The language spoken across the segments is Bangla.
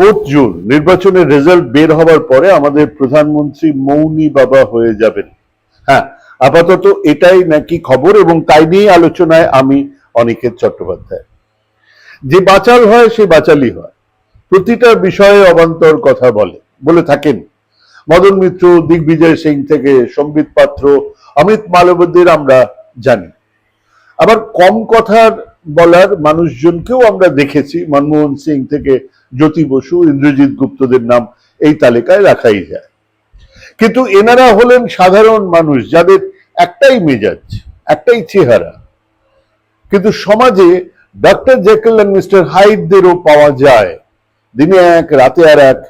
ফোর্থ জুন, নির্বাচনের রেজাল্ট বের হওয়ার পরে আমাদের প্রধানমন্ত্রী মৌনী বাবা হয়ে যাবেন। হ্যাঁ আপাতত এটাই নাকি খবর এবং তাই নিয়ে আলোচনায় আমি অনিকেত চট্টোপাধ্যায়। যে বাচাল হয়, সে বাচালই হয়। প্রতিটা বিষয়ে অবান্তর কথা বলে বলে থাকেন। মদন মিত্র, দিগ্বিজয় সিং থেকে সম্বিত পাত্র, অমিত মালবদের আমরা জানি। আবার কম কথার বলার মানুষজনকেও আমরা দেখেছি, মনমোহন সিং থেকে জ্যোতি বসু, ইন্দ্রজিৎ গুপ্তদের নাম এই তালিকায় রাখাই যায়। কিন্তু এনারা হলেন সাধারণ মানুষ যাদের একটাই মেজাজ, একটাই চেহারা। কিন্তু সমাজে ডক্টর জেকেল অ্যান্ড মিস্টার হাইডদেরও পাওয়া যায়। দিনে এক, রাতে আর এক।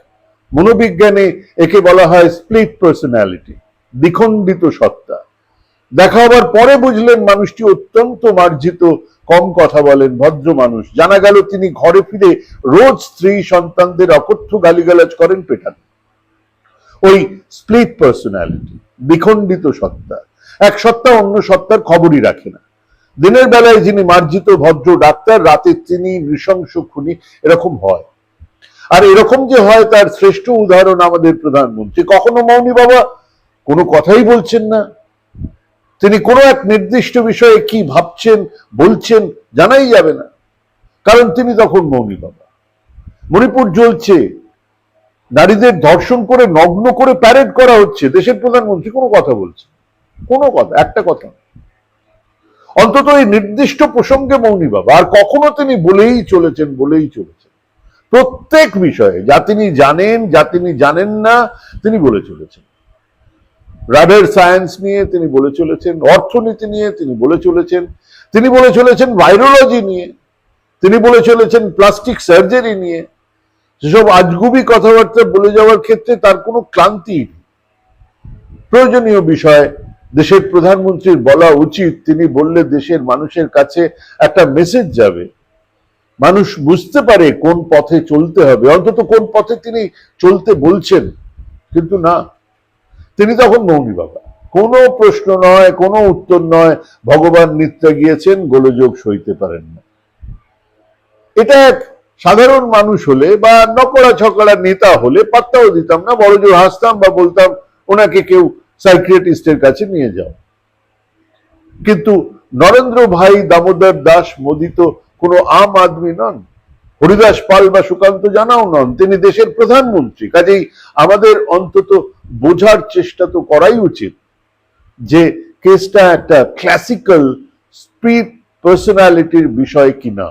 মনোবিজ্ঞানে একে বলা হয় স্প্লিট পার্সোনালিটি, দ্বিখণ্ডিত সত্তা। দেখা হবার পরে বুঝলেন মানুষটি অত্যন্ত মার্জিত কম কথা বলেন ভদ্র মানুষ। জানা গেল তিনি ঘরে ফিরে রোজ স্ত্রী সন্তানদের অকথ্য গালিগালাজ করেন পেটান। ওই স্প্লিট পার্সোনালিটি দ্বিখণ্ডিত সত্তা। এক সত্তা অন্য সত্তার খবরই রাখে না। দিনের বেলায় যিনি মার্জিত ভদ্র ডাক্তার, রাতে তিনি নৃশংস খুনি, এরকম হয়। আর এরকম যে হয় তার শ্রেষ্ঠ উদাহরণ আমাদের প্রধানমন্ত্রী। কখনো মৌনী বাবা কোনো কথাই বলছেন না। তিনি কোনো এক নির্দিষ্ট বিষয়ে কি ভাবছেন, বলছেন, জানাই যাবে না। কারণ তিনি তখন মৌনী বাবা। মণিপুর জ্বলছে। নারীদের ধর্ষণ করে, নগ্ন করে প্যারেড করা হচ্ছে। দেশের প্রধানমন্ত্রী কোনো কথা বলছে কোনো কথা, একটা কথা অন্তত এই নির্দিষ্ট প্রসঙ্গে মৌনী বাবা, আর কখনো তিনি বলেই চলেছেন বলেই চলেছেন। প্রত্যেক বিষয়ে, যা তিনি জানেন, যা তিনি জানেন না, তিনি বলে চলেছেন। রাডার সায়েন্স নিয়ে তিনি বলে চলেছেন, অর্থনীতি নিয়ে তিনি বলে চলেছেন, তিনি বলে চলেছেন ভাইরোলজি নিয়ে, তিনি বলে চলেছেন প্লাস্টিক সার্জারি নিয়ে। সেসব আজগুবি কথাবার্তা বলে যাওয়ার ক্ষেত্রে তার কোনো ক্লান্তি প্রয়োজনীয় বিষয়, দেশের প্রধানমন্ত্রীর বলা উচিত, তিনি বললে দেশের মানুষের কাছে একটা মেসেজ যাবে। মানুষ বুঝতে পারে কোন পথে চলতে হবে, অন্তত কোন পথে তিনি চলতে বলছেন। কিন্তু না তিনি তখন মৌনী বাবা। কোনো প্রশ্ন নয়, কোনো উত্তর নয়, ভগবান নিত্যা গিয়েছেন, গোলযোগ সইতে পারেন না। এটা এক সাধারণ মানুষ হলে বা নকড়া ছকড়া নেতা হলে পাত্তাও দিতাম না, বড় জোর হাসতাম বা বলতাম, ওনাকে কেউ সাইক্রিয়াটিস্টের কাছে নিয়ে যাও। কিন্তু নরেন্দ্র ভাই দামোদর দাস মোদি তো কোনো আম আদমি নন। হরিদাস পাল বা সুকান্ত জানাও নন, তিনি দেশের প্রধানমন্ত্রী। কাজেই আমাদের অন্তত বোঝার চেষ্টা তো করাই উচিত যে কেসটা একটা ক্লাসিক্যাল স্পিড পার্সোনালিটির বিষয় কিনা।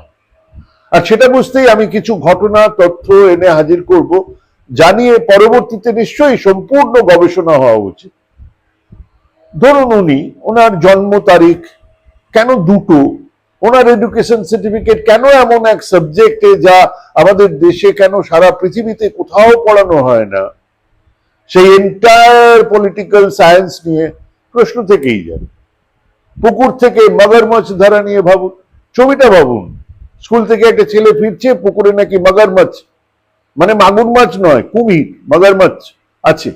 আর সেটা বুঝতেই আমি কিছু ঘটনা, তথ্য এনে হাজির করব, জানিয়ে পরবর্তীতে নিশ্চয়ই সম্পূর্ণ গবেষণা হওয়া উচিত। ধরুন উনি ওনার জন্ম তারিখ কেন দুটো ওনার এডুকেশন সার্টিফিকেট কেন এমন এক সাবজেক্টে যা আমাদের দেশে কেন সারা পৃথিবীতে কোথাও পড়ানো হয় না? সেই এন্টায়ার পলিটিক্যাল সায়েন্স নিয়ে প্রশ্ন থেকেই যাবে। পুকুর থেকে মগরমাছ ধরা নিয়ে ভাবুন, ছবিটা ভাবুন। স্কুল থেকে একটা ছেলে ফিরছে, পুকুরে নাকি মগরমাছ মানে মাগুর মাছ নয়, কুমির মগরমাছ আছে।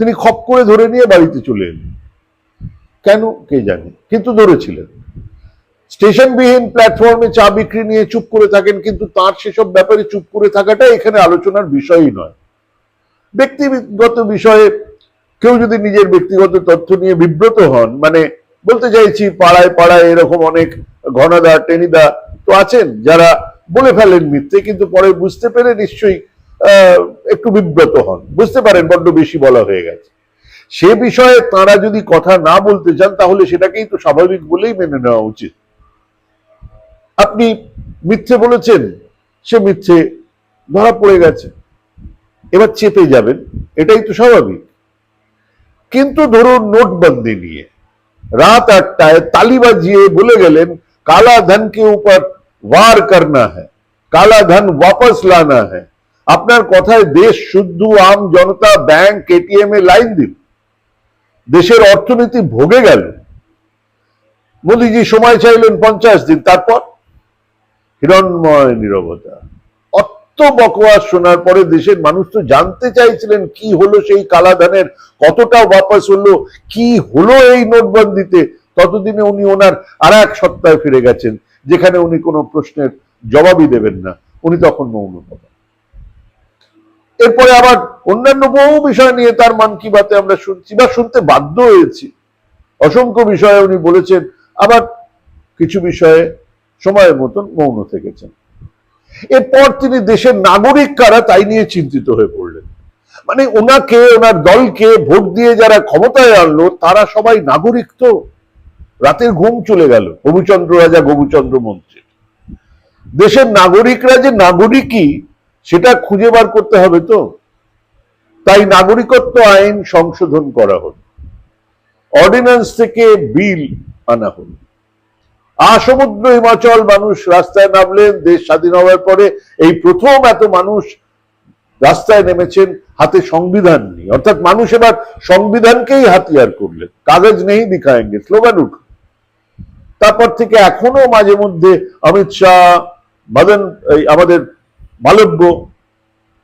তিনি খপ করে ধরে নিয়ে বাড়িতে চলে এলেন। কেন কে জানে, কিন্তু ধরেছিলেন। স্টেশনবিহীন প্ল্যাটফর্মে চা বিক্রি নিয়ে চুপ করে থাকেন, কিন্তু তার সেসব ব্যাপারে চুপ করে থাকাটা এখানে আলোচনার বিষয়ই নয়। ব্যক্তিগত বিষয়ে কেউ যদি নিজের ব্যক্তিগত তথ্য নিয়ে বিব্রত হন মানে বলতে চাইছি পাড়ায় পাড়ায় এরকম অনেক ঘনাদা, টেনিদা তো আছেন যারা বলে ফেলেন মিথ্যে, কিন্তু পরে বুঝতে পেরে নিশ্চয়ই একটু বিব্রত হন। বুঝতে পারেন, বড্ড বেশি বলা হয়ে গেছে। সে বিষয়ে তারা যদি কথা না বলতে চান, তাহলে সেটাকেই তো স্বাভাবিক বলেই মেনে নেওয়া উচিত। আপনি মিথ্যে বলেছেন, সে মিথ্যে ধরা পড়ে গেছে। এবার চেপে যাবেন, এটাই তো স্বাভাবিক। কিন্তু ধরুন নোটবন্দি নিয়ে রাত আটটায় তালি বাজিয়ে বলে গেলেন, কালা ধনকে উপর ওয়ার করনা হ্যাঁ কালা ধন ওয়াপস লানা হ্যাঁ আপনার কথায় দেশ শুদ্ধ, আম জনতা, ব্যাংক কেটিএম এ লাইন দিন দেশের অর্থনীতি ভোগে গেল। মোদীজি সময় চাইলেন পঞ্চাশ দিন, তারপর? হিরণময় নিরবতা। অত বকওয়াস শোনার পরে দেশের মানুষ তো জানতে চাইছিলেন কি হলো সেই কালাধানের, কতটা বাপাস হলো, কি হলো এই নোটবন্দিতে। ততদিনে উনি ওনার আর এক সপ্তাহে ফিরে গেছেন, যেখানে উনি কোনো প্রশ্নের জবাবই দেবেন না। উনি তখন মৌন এরপরে আবার অন্যান্য বহু বিষয় নিয়ে তার মান কি বাতে আমরা শুনছি বা শুনতে বাধ্য হয়েছি। অসংখ্য বিষয়ে উনি বলেছেন, আবার কিছু বিষয়ে সময়ের মতন মৌন থেকেছেন। এরপর তিনি দেশের নাগরিক কারা তাই নিয়ে চিন্তিত হয়ে পড়লেন। মানে ওনাকে, ওনার দলকে ভোট দিয়ে যারা ক্ষমতায় আনলো, তারা সবাই নাগরিক তো। রাতের ঘুম চলে গেল গোবিচন্দ্র রাজা গোবিচন্দ্র মন্ত্রী। দেশের নাগরিকরা যে নাগরিকই, সেটা খুঁজে বার করতে হবে তো। তাই নাগরিকত্ব আইন সংশোধন করা হলো অর্ডিন্যান্স থেকে বিল আনা হলো আসমুদ্র হিমাচল মানুষ রাস্তায় নামলেন, দেশ স্বাধীন হওয়ার পরে এই প্রথম এত মানুষ রাস্তায় নেমেছেন হাতে সংবিধান নিয়ে অর্থাৎ মানুষ এবার সংবিধানকেই হাতিয়ার করলেন। কাগজ নেই দিখায়েঙ্গে স্লোগান উঠ তারপর থেকে এখনও মাঝে মধ্যে অমিত শাহ মদন এই আমাদের মালব্য,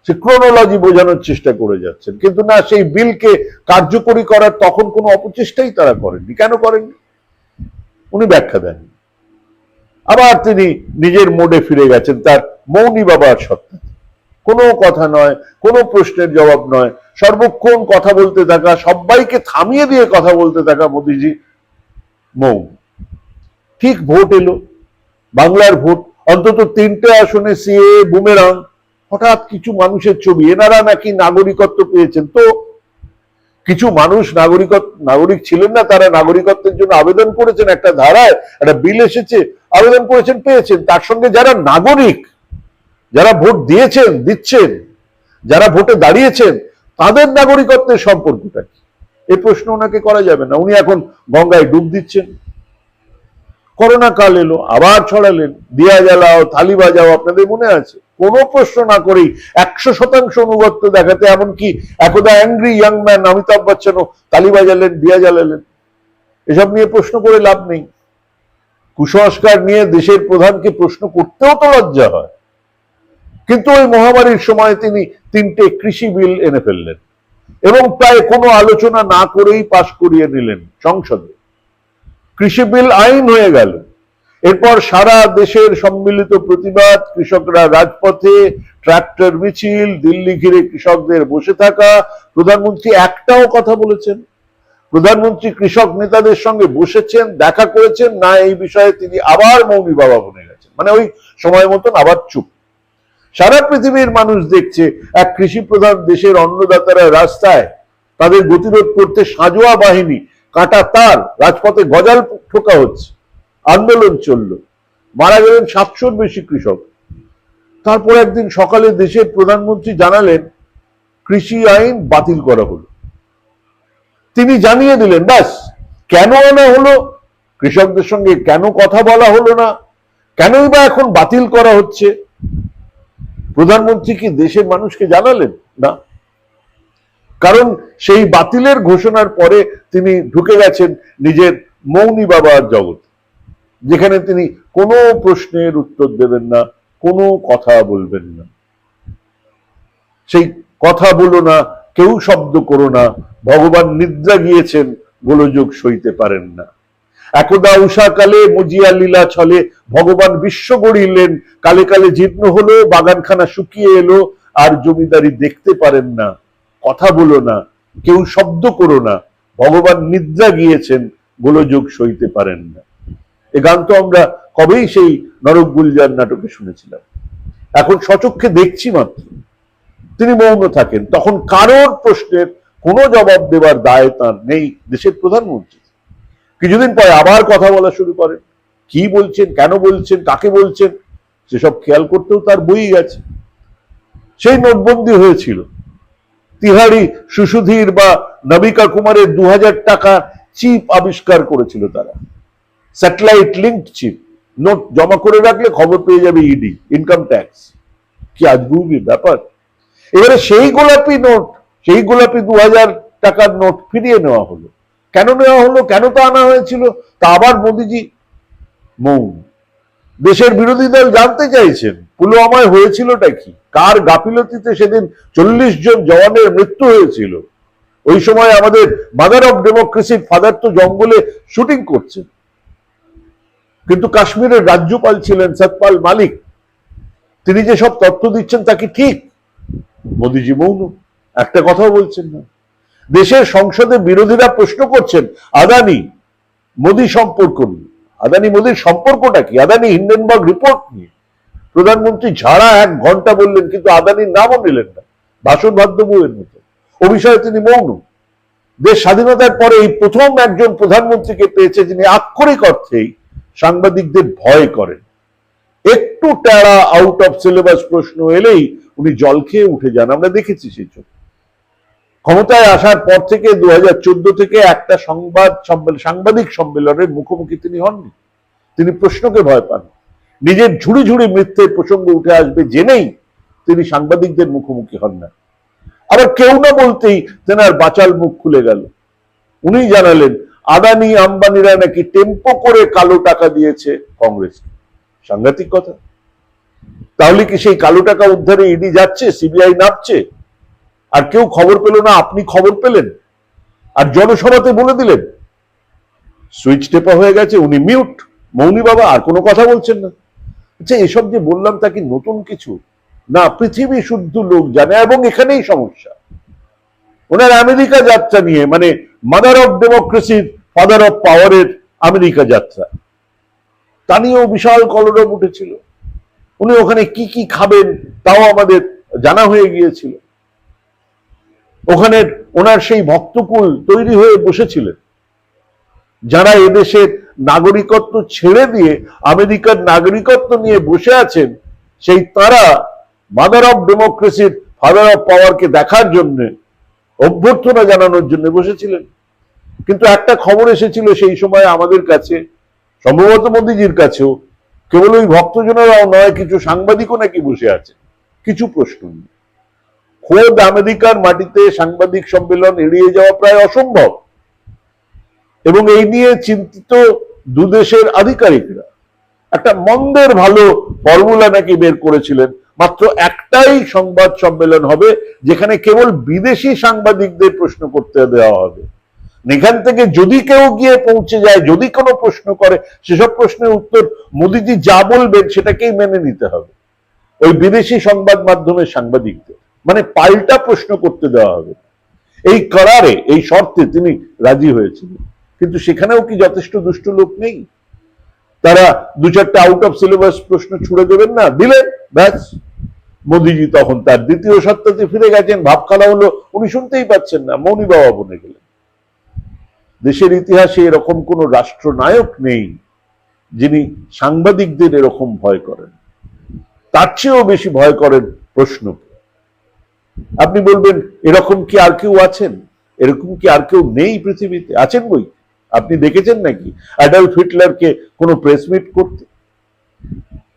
সে ক্রোনোলজি বোঝানোর চেষ্টা করে যাচ্ছেন। কিন্তু না, সেই বিলকে কার্যকরী করার তখন কোনো অপচেষ্টাই তারা করেননি। কেন করেননি? উনি ব্যাখ্যা দেন আবার তিনি নিজের মোডে ফিরে গেছেন, তার মৌনী বাবার সত্তা। কোনো কথা নয়, কোনো প্রশ্নের জবাব নয়। সর্বক্ষণ কথা বলতে থাকা, সবাইকে থামিয়ে দিয়ে কথা বলতে থাকা মোদিজি মৌন। ঠিক ভোট এলো, বাংলার ভোট, অন্তত তিনটে আসনে সিএ, বুমেরাং, হঠাৎ কিছু মানুষের ছবি, এনারা নাকি নাগরিকত্ব পেয়েছেন। তো কিছু মানুষ নাগরিকত্ব নাগরিক ছিলেন না, তারা নাগরিকত্বের জন্য আবেদন করেছেন। একটা ধারায়, একটা বিল এসেছে আবেদন করেছেন, পেয়েছেন। তার সঙ্গে যারা নাগরিক, যারা ভোট দিয়েছেন, দিচ্ছেন, যারা ভোটে দাঁড়িয়েছেন, তাদের নাগরিকত্বের সম্পর্কটা কি? এই প্রশ্ন ওনাকে করা যাবে না। উনি এখন গঙ্গায় ডুব দিচ্ছেন। করোনা কাল এলো, আবার ছড়ালেন। দিয়া জ্বালাও, থালি বাজাও, আপনাদের মনে আছে? কোনো প্রশ্ন না করেই একশো শতাংশ অনুগত্য দেখাতে, এমনকি একদা অ্যাংরি ইয়াং ম্যান অমিতাভ বচ্চনও তালি বাজালেন, দিয়া জ্বালালেন। এসব নিয়ে প্রশ্ন করে লাভ নেই। কুসংস্কার নিয়ে দেশের প্রধানকে প্রশ্ন করতেও তো লজ্জা হয়। কিন্তু ওই মহামারীর সময় তিনি তিনটে কৃষি বিল এনে ফেললেন এবং প্রায় কোনো আলোচনা না করেই পাশ করিয়ে নিলেন সংসদে। কৃষি বিল আইন হয়ে গেল। এরপর সারা দেশের সম্মিলিত প্রতিবাদ, কৃষকরা রাজপথে ট্রাক্টর, মিছিল, দিল্লি ঘিরে কৃষকদের বসে থাকা। প্রধানমন্ত্রী একটাও কথা বলেছেন প্রধানমন্ত্রী কৃষক নেতাদের সঙ্গে বসেছেন, দেখা করেছেন, না এই বিষয়ে তিনি আবার মৌনী বাবা বনে গেছেন। মানে ওই সময় মতন আবার চুপ। সারা পৃথিবীর মানুষ দেখছে, এক কৃষি প্রধান দেশের অন্নদাতারা রাস্তায় তাদের গতিরোধ করতে সাজোয়া বাহিনী, কাটা তার, রাজপথে গজাল ঠোকা হচ্ছে। আন্দোলন চলল। মারা গেলেন সাতশোর বেশি কৃষক। তারপর একদিন সকালে দেশের প্রধানমন্ত্রী জানালেন, কৃষি আইন বাতিল করা হলো। তিনি জানিয়ে দিলেন, ব্যাস, কেন আনা হলো? কৃষকদের সঙ্গে কেন কথা বলা হলো না? কেনই বা এখন বাতিল করা হচ্ছে? প্রধানমন্ত্রী কি দেশের মানুষকে জানালেন? না। কারণ সেই বাতিলের ঘোষণার পরে তিনি ঢুকে গেছেন নিজের মৌনী বাবার জগৎ যেখানে তিনি কোনো প্রশ্নের উত্তর দেবেন না, কোনো কথা বলবেন না। সেই কথা বলো না কেউ শব্দ করো না, ভগবান নিদ্রা গিয়েছেন, গোলযোগ সইতে পারেন না। একদা উষাকালে মজিয়া লীলা ছলে, ভগবান বিশ্ব গড়িলেন, কালে কালে জীর্ণ হলো, বাগানখানা শুকিয়ে এলো, আর জমিদারি দেখতে পারেন না। কথা বলো না, কেউ শব্দ করো না, ভগবান নিদ্রা গিয়েছেন, গোলযোগ সইতে পারেন না। এ গান তো আমরা কবেই সেই নরক গুলজার নাটকে শুনেছিলাম। এখন সচক্ষে দেখছি মাত্র। তিনি মৌন থাকেন। তখন কারোর প্রশ্নের কোনো জবাব দেবার দায় তার নেই দেশের প্রধানমন্ত্রী কিছুদিন পরে আবার কথা বলা শুরু করেন। কি বলছেন, কেন বলছেন, কাকে বলছেন, সেসব খেয়াল করতেও তার বই গেছে। সেই নোটবন্দি হয়েছিল। তিহারি সুসুধীর বা নবিকা কুমারের দু হাজার টাকা চিপ আবিষ্কার করেছিল তারা। Satellite link chip. নোট জমা করে রাখলে খবর পেয়ে যাবে ইডি, ইনকাম ট্যাক্স। কি আজগুবি ব্যাপার? এবারে সেই গোলাপি নোট, সেই গোলাপি দু হাজার টাকার নোট ফিরিয়ে নেওয়া হলো। কেন নেওয়া হলো? কেন তা আনা হয়েছিল? তা আবার মোদিজি মৌন দেশের বিরোধী দল জানতে চাইছেন, পুলওয়ামায় হয়েছিলটা কি? কার গাফিলতিতে সেদিন চল্লিশ জন জওয়ানের মৃত্যু হয়েছিল? ওই সময় আমাদের মাদার অফ ডেমোক্রেসির ফাদার তো জঙ্গলে শুটিং করছেন। কিন্তু কাশ্মীরের রাজ্যপাল ছিলেন সতপাল মালিক। তিনি যে সব তথ্য দিচ্ছেন তা কি ঠিক? মোদিজি মৌন একটা কথাও বলছেন না। দেশের সংসদে বিরোধীরা প্রশ্ন করছেন, আদানি মোদি সম্পর্ক নিয়ে। আদানি মোদির সম্পর্কটা কি? আদানি হিন্ডেনবার্গ রিপোর্ট নিয়ে। প্রধানমন্ত্রী ঝাড়া এক ঘণ্টা বললেন, কিন্তু আদানির নামও নিলেন না, ভাষণ বউয়ের মতো। ও বিষয়ে তিনি মৌন। দেশ স্বাধীনতার পরে এই প্রথম একজন প্রধানমন্ত্রীকে পেয়েছে যিনি আক্ষরিক অর্থেই সাংবাদিকদের ভয় করেন। একটু টেরা আউট অফ সিলেবাস প্রশ্ন এলেই উনি জল খেয়ে উঠে যান, আমরা দেখেছি সেই চোখ ক্ষমতায় আসার পর থেকে দু হাজার চোদ্দ থেকে একটা সংবাদ সাংবাদিক সম্মেলনের মুখোমুখি তিনি হননি। তিনি প্রশ্নকে ভয় পান। নিজের ঝুড়ি ঝুড়ি মৃত্যুর প্রসঙ্গ উঠে আসবে জেনেই তিনি সাংবাদিকদের মুখোমুখি হন না। আবার কেউ না বলতেই তেনার বাচাল মুখ খুলে গেল। উনি জানালেন, আদানি, আম্বানিরা নাকি টেম্পো করে কালো টাকা দিয়েছে কংগ্রেস সাংঘাতিক কথা। তাহলে কি সেই কালো টাকা উদ্ধারে ইডি যাচ্ছে, সিবিআই নামছে? আর কেউ খবর পেল না, আপনি খবর পেলেন? আর জনসভাতে বলে দিলেন, সুইচ টেপা হয়ে গেছে, উনি মিউট, মৌনী বাবা, আর কোনো কথা বলছেন না। আচ্ছা এসব যে বললাম তা কি নতুন কিছু? না, পৃথিবী শুদ্ধ লোক জানে, এবং এখানেই সমস্যা। ওনার আমেরিকা যাত্রা নিয়ে মানে মাদার অফ ডেমোক্রেসির ফাদার অফ পাওয়ারের আমেরিকা যাত্রা। তা নিয়েও বিশাল কলরব উঠেছিল। উনি ওখানে কি কি খাবেন তাও আমাদের জানা হয়ে গিয়েছিল। ওখানে ওনার সেই ভক্তকুল তৈরি হয়ে বসেছিলেন। যারা এদেশের নাগরিকত্ব ছেড়ে দিয়ে আমেরিকার নাগরিকত্ব নিয়ে বসে আছেন, সেই তারা মাদার অফ ডেমোক্রেসির ফাদার অফ পাওয়ারকে দেখার জন্য, অভ্যর্থনা জানানোর জন্য বসেছিলেন। কিন্তু একটা খবর এসেছিল সেই সময় আমাদের কাছে, সম্ভবত মোদীজির কাছেও কেবল ওই ভক্তজনেরাও নয়, কিছু সাংবাদিকও নাকি বসে আছে। কিছু প্রশ্ন নেই খোদ আমেরিকার মাটিতে সাংবাদিক সম্মেলন এড়িয়ে যাওয়া প্রায় অসম্ভব। এবং এই নিয়ে চিন্তিত দুদেশের আধিকারিকরা। একটা মন্দের ভালো ফর্মুলা নাকি বের করেছিলেন। মাত্র একটাই সংবাদ সম্মেলন হবে, যেখানে কেবল বিদেশি সাংবাদিকদের প্রশ্ন করতে দেওয়া হবে। এখান থেকে যদি কেউ গিয়ে পৌঁছে যায়, যদি কোনো প্রশ্ন করে, সেসব প্রশ্নের উত্তর মোদিজি যা বলবেন সেটাকেই মেনে নিতে হবে। ওই বিদেশি সংবাদ মাধ্যমের সাংবাদিকদের। মানে পাল্টা প্রশ্ন করতে দেওয়া হবে। এই করারে, এই শর্তে তিনি রাজি হয়েছিলেন। কিন্তু সেখানেও কি যথেষ্ট দুষ্ট লোক নেই? তারা দু চারটা আউট অফ সিলেবাস প্রশ্ন ছুড়ে দেবেন না, দিলেন, ব্যাস। মোদিজি তখন তার দ্বিতীয় সত্তাতে ফিরে গেছেন। ভাবখানা হলো, উনি শুনতেই পাচ্ছেন না, মৌনী বাবা বনে গেলেন। দেশের ইতিহাসে এরকম কোন রাষ্ট্রনায়ক নেই যিনি সাংবাদিকদের এরকম ভয় করেন। তার চেয়েও বেশি ভয় করেন প্রশ্ন। আপনি বলবেন, এরকম কি আর কেউ আছেন? এরকম কি আর কেউ নেই পৃথিবীতে? আছেন বই? আপনি দেখেছেন নাকি? অ্যাডাল্ফ হিটলারকে কোনো প্রেস মিট করতে?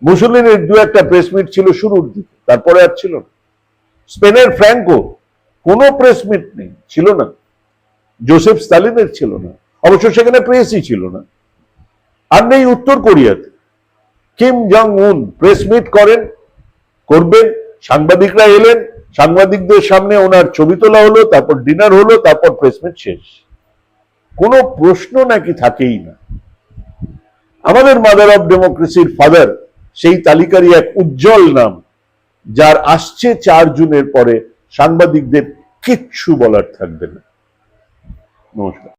মুসলিনের দু একটা প্রেস মিট ছিল শুরুর দিকে, তারপরে আর ছিল স্পেনের ফ্র্যাঙ্কো কোনো প্রেস মিট নেই, ছিল না। জোসেফ স্টালিনের ছিল না, অবশ্য সেখানে প্রেসই ছিল না। আর নেই উত্তর কোরিয়াতে। কিম জং উন প্রেস মিট করেন, করবেন, সাংবাদিকরা এলেন, সাংবাদিকদের সামনে ওনার ছবি তোলা হলো, তারপর ডিনার হলো, তারপর প্রেস মিট শেষ। কোনো প্রশ্ন নাকি থাকেই না। আমাদের মাদার অফ ডেমোক্রেসির ফাদার, সেই তালিকারই এক উজ্জ্বল নাম, যার আসছে চার জুনের পরে সাংবাদিকদের কিচ্ছু বলার থাকবে না। 弄出来